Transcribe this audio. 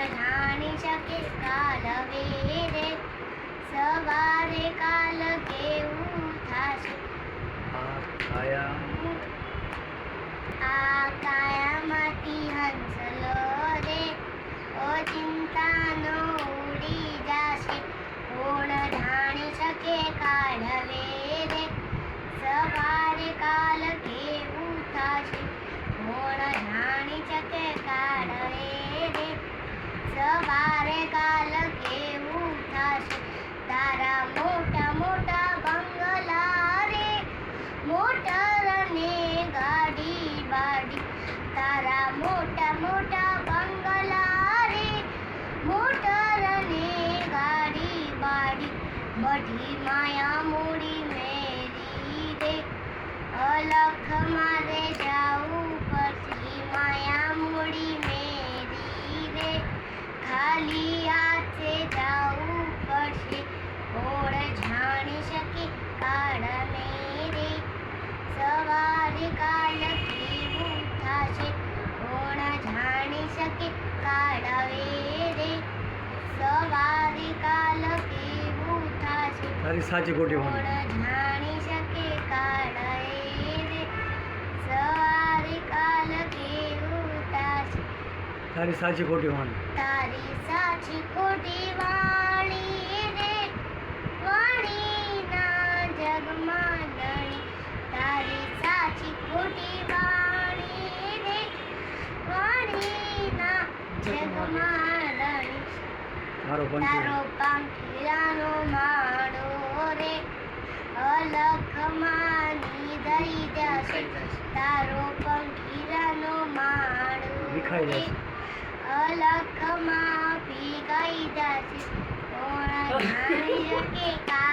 બનાવી શકે કાલ વેરે. સવારે કાલ કેવું થશે? આ કાયા. આ કાયા મોટા બંગલા રે મોટર ને ગાડી બાડી બધી માયા મૂડી તારી સાચી ખોટી વાણી તારી સાચી ખોટી વાણી તારી સાચી ખોટી વાણી રે. વાણીના જગમાં નણી. તારી સાચી ખોટી વાણી રે. વાણીના જગમાં નણી. તારો પંચી માળો જશે તારો પંખીરાનો માળો વિખાઈ રે જશે અલખમાં ભીગાઈ જશે કોણ જાણી શકે છે